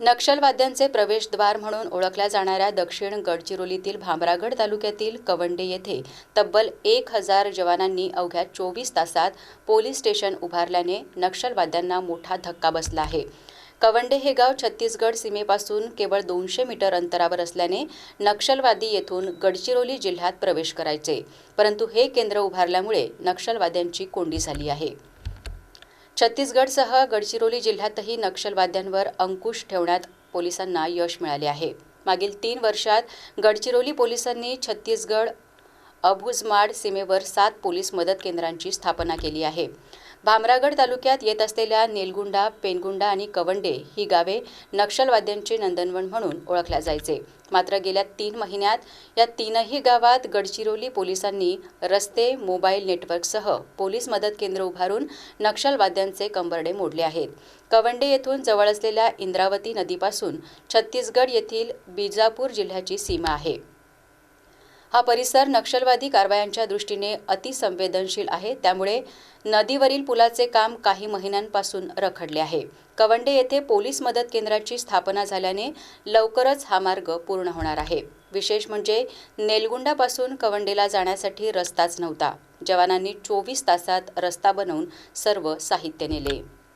नक्षलवाद्यांचे प्रवेशद्वार म्हणून ओळखल्या जाणाऱ्या दक्षिण गडचिरोलीतील भामरागड तालुक्यातील कवंडे येथे तब्बल एक हजार जवानांनी अवघ्या चोवीस तासात पोलीस स्टेशन उभारल्याने नक्षलवाद्यांना मोठा धक्का बसला आहे. कवंडे हे गाव छत्तीसगड सीमेपासून केवळ दोनशे मीटर अंतरावर असल्याने नक्षलवादी येथून गडचिरोली जिल्ह्यात प्रवेश करायचे परंतु हे केंद्र उभारल्यामुळे नक्षलवाद्यांची कोंडी झाली आहे. छत्तीसगडसह गडचिरोली जिल्ह्यातही नक्षलवाद्यांवर अंकुश ठेवण्यात पोलिसांना यश मिळाले आहे. मागील तीन वर्षात गडचिरोली पोलिसांनी छत्तीसगड अभुजमाड सीमेवर सात पोलीस मदत केंद्रांची स्थापना केली आहे. भामरागड तालुक्यात येत असलेल्या नेलगुंडा पेनगुंडा आणि कवंडे ही गावे नक्षलवाद्यांचे नंदनवन म्हणून ओळखल्या जायचे. मात्र गेल्या तीन महिन्यात या तीनही गावात गडचिरोली पोलिसांनी रस्ते मोबाईल नेटवर्कसह पोलीस मदत केंद्र उभारून नक्षलवाद्यांचे कंबरडे मोडले आहेत. कवंडे येथून जवळ असलेल्या इंद्रावती नदीपासून छत्तीसगड येथील बिजापूर जिल्ह्याची सीमा आहे. हा परिसर नक्षलवादी कारवायांच्या दृष्टीने अतिसंवेदनशील आहे. त्यामुळे नदीवरील पुलाचे काम काही महिन्यांपासून रखडले आहे. कवंडे येथे पोलीस मदत केंद्राची स्थापना झाल्याने लवकरच हा मार्ग पूर्ण होणार आहे. विशेष म्हणजे नेलगुंडापासून कवंडेला जाण्यासाठी रस्ताच नव्हता. जवानांनी चोवीस तासात रस्ता बनवून सर्व साहित्य नेले.